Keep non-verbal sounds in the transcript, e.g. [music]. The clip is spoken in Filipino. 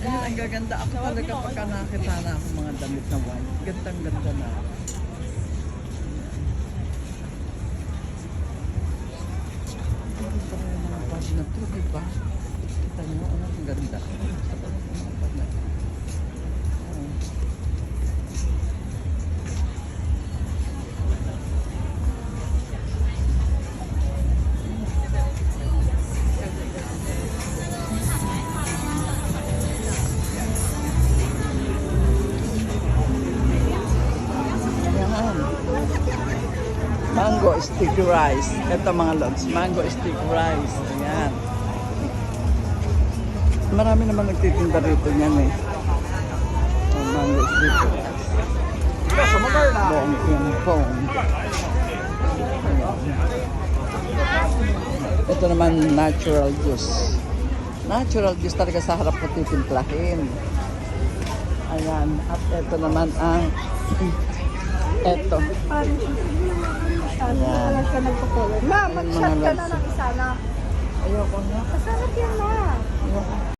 Ayun, ang gaganda. Ako talaga pagka nakita na ako mga damit na white. Gandang ganda na. Ang ganda ng mga bag na to, di ba? Kita ano, ang ganda. Mango stick rice. Ito mga lods, mango stick rice. Ayan. Marami naman nagtitinda rito niyan eh. Oh, mango stick rice. Bong yung bong. Ito naman natural juice. Natural juice talaga sa harap mo titimplahin. Ayan. At ito naman ang [clears throat] ito. Sabi ko lang siya nagpo-follow. Ma, mag-shot ka na ng isa na. Ayoko na. Kasarap yan, ma. Ayoko.